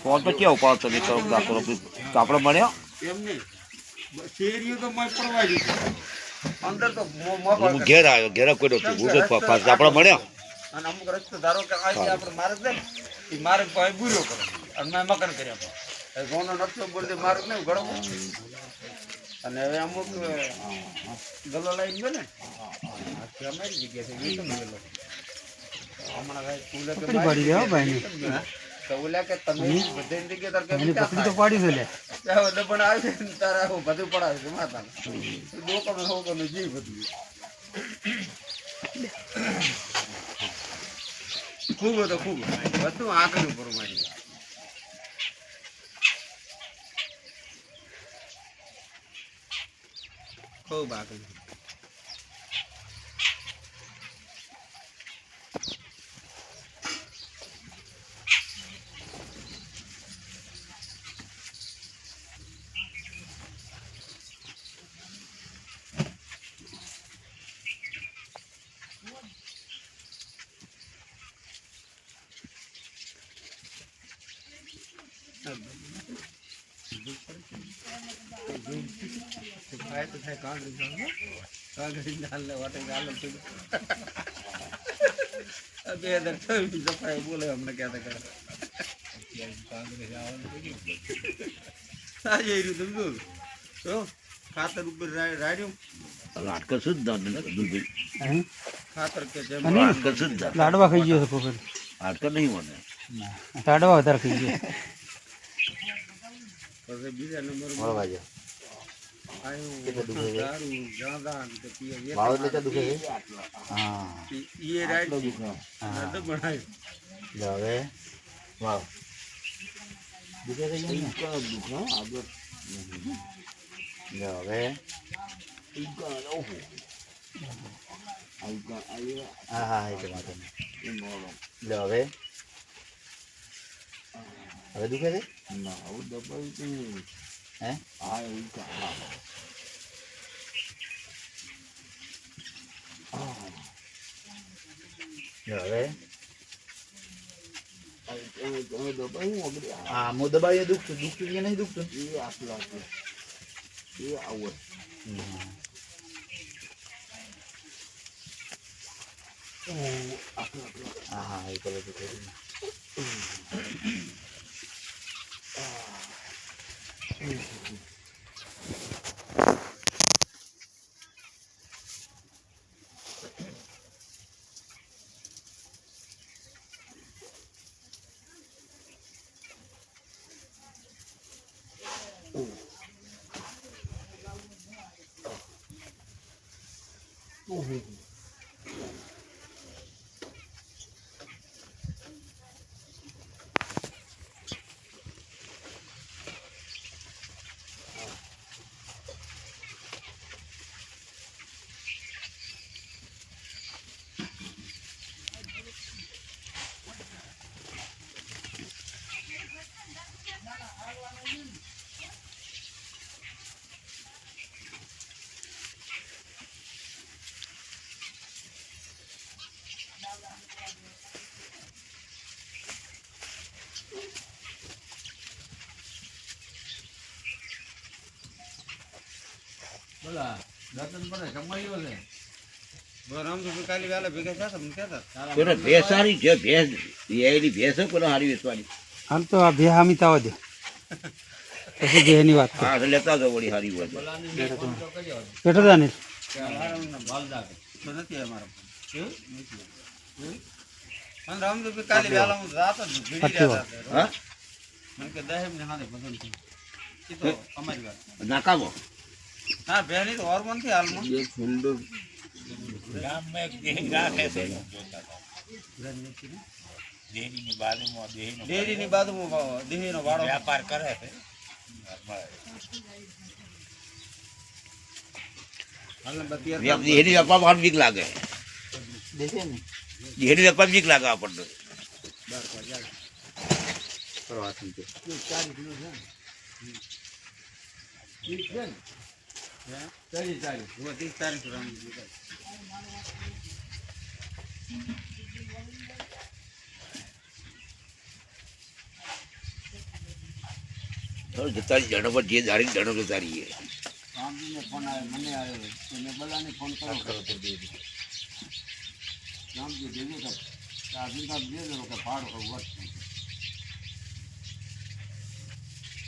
Phone તો કેવો ઉપાડો તમે કરો દાખલો આપણે મળ્યો? એમ નહીં શેરીઓ તો મેં પડવા દીધી અંદર તો મો- મોં હું ઘેર આવ્યો ઘેર કોઈ નહોતું. હું તો પાછા આપણે મળ્યો? અને અમુક રસ્તો ધારો કે આજે આપણે માર્ગ છે ને એ માર્ગ પાસે બુર્યો કરો. અને મેં મકાન કર્યા ગોનો નથી બોલતો માર્ગ નહીં ઘડવો અને હવે અમુક ગલો લાઈન ગયો ને. અમારી જગ્યા છે હમણાં કાંઈ સ્કૂલે પાડી ગયા હો. તો કે તમે બધાની જગ્યાએ તાર કે પકડી તો પાડી છે લે. ત્યાં ડબણ આવે ને તારે આવું બધું પડાવે છે બધું. ખૂબ હતો ખૂબ. બધું આંકડું પર મારી. ખૂબ આંકડું થાય તો થાય કાંગડી ચાલો કાંગડી ચાલ ને વાટે ચાલ બે હજાર છવ્વીસ સફાઈ બોલે અમને ક્યાં આજે એ રીતે બોલ તો ખાતર ઉપર રાડ્યું લાટકર શું જ દાન દૂધ હે? ખાતર કે જ લાડવા ખાઈ ગયો છે નહીં મને લાડવા વધારે ખાઈ ગયો પછી બીજા નંબર મળવા આવ્યું દારૂ ગાંદા દુખે છે? ના આવું હા ઈ- હે એ હા? એવું હવે હવે હા. હા. એ હવે હવે હવે દબાવીએ દુખતું દુખતું કે નહીં દુખતું હમ. હા હા એ પેલો દુખે છે. બોલા રતન પડે કમાયો છે. કાલે વેલા ભેગા થયા હતા કહેતા ભેંસ સારી છે ભેંસ એની ભેંસ કોને હારી વેચવાની. આમ તો આ બે હામી તાવા દે. પછી બેની વાત કર. હા લેતા જાઓ વળી હારી હોય તો. બેઠો તા ને તો મને રામ તો હોર્મોનથી હાલમાં. રાત જ ગામ મે રહ્યા વાત. હતા હા મને કે દહેમ ને હાથે પસંદ થઈ એ તો અમારી વાત નાકામો ના બેની તો હોર્મોનથી હાલમાં ડેરી ની બાજુમાં દેહી નો વાળો વ્યાપાર કરે છે એની વેપારમાં બીક લાગે એની વેપાર બીક લાગે આપણને ચાલી ચાલી તારીખ રામ થોડું જતા જણો પર જે દાડી જણો રહીએ રામજીને ફોન આવ્યો મને આવ્યો તો મેં બધાને ફોન કર્યો કરો તો. રામજી દેજો કે આ જુદા દેજો કે ભાડો કોઈ વટ શું નામ છે કે બાઈક લઈને લાવું છે કેડ બેન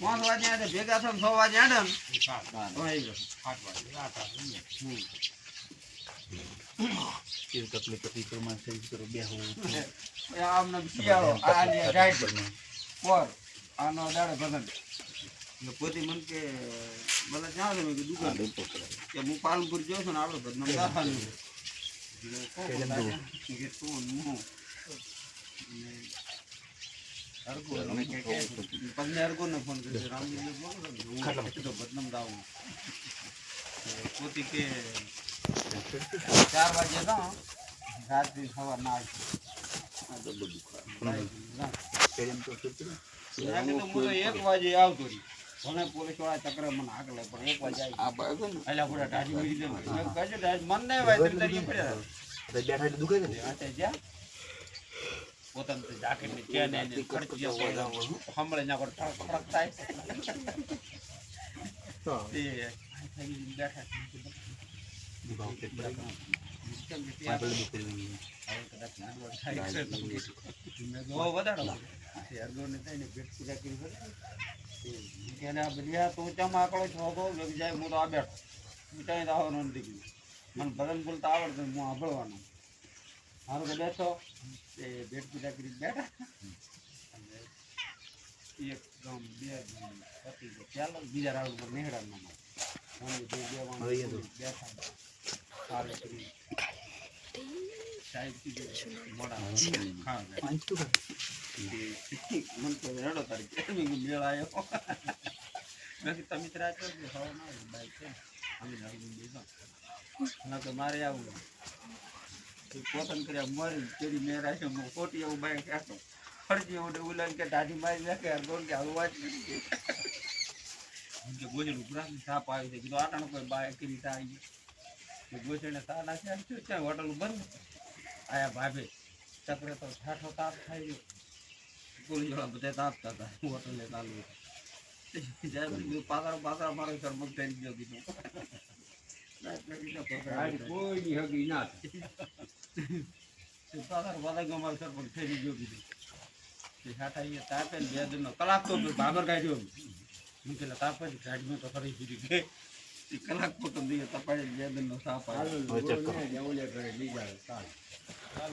પાંચ વાગે ભેગા થઈને છ વાગે આડે ને તો આવી કરો એ આમને શિયાળો આ લે પર આનો દાડે ભગન પોતે મને કે બધા ક્યાં છે મેં દુકાન કે હું પાલનપુર ગયો છું ને આપણે બદનામ દાખવાનું? કે તું હું. એક વાગે આવતો રહી ભલે પોલીસવાળા ચક્ર મને આગળ પણ એક વાગે આવી નહીં હતા જ્યાં પોતાનું તો જાકેટની ચેન એને ખર્ચી જતો સાંભળે ના પર ફરક ફરક થાય. મને ભજન બોલતા આવડતું હું સાંભળવાનો મારું તો બેઠો. એ ભેટ પૂજા કરી બેઠા. એક ગામ બે ગામ પતી ગયું. ચાલો બીજા રાઉન્ડ પર નેહડામાં અમે જે બે બેઠા સારું કરી. સાહેબ કીધું મોડા હા મને તો હેડો તારી કેમ મેળ આવ્યો મેં તમે ત્રાજ હવા ના બાઈક છે. અમે નાખી બેસો ના તો મારે આવું. પોતાને કર્યા મરી તેરી મેં રાખ્યો હું ખોટી એવું બાય રાખો ફરજી ઉડે ઉલાન કે દાઢી મારી નાખે અર્ગોન કે આવું વાત કરી કે. ગોજલ ઉપરાંત સાપ આવી છે, કીધું આટાણ કોઈ બાય કરી તા આવી ગયો ગોજલને સા નાખ્યા શું છે હોટલ બંધ. આયા ભાભે, ચક્રે તો ઠાઠો તાપ થાય ગયો. પોલીસ જોડા બધા તાપતા હતા હોટલે ચાલુ. જાય બધું પાતળા પાતળા મારો શરમક કરી ગયો, કીધું. કોઈ હગી ના પાતળા પાતળા ગયો મારો સરપંચ ફેરી ગયો કીધું. તે અહીંયા તાપે બે દિનનો કલાક તો ભાગર કાઢ્યો હું પેલા તાપ ગાડીમાં તો ફરી દીધી કે એ કલાક પોતો દઈએ તપાડી બે દિનનો સાપ આવ્યો ચાલો લઈ જાય ચાલ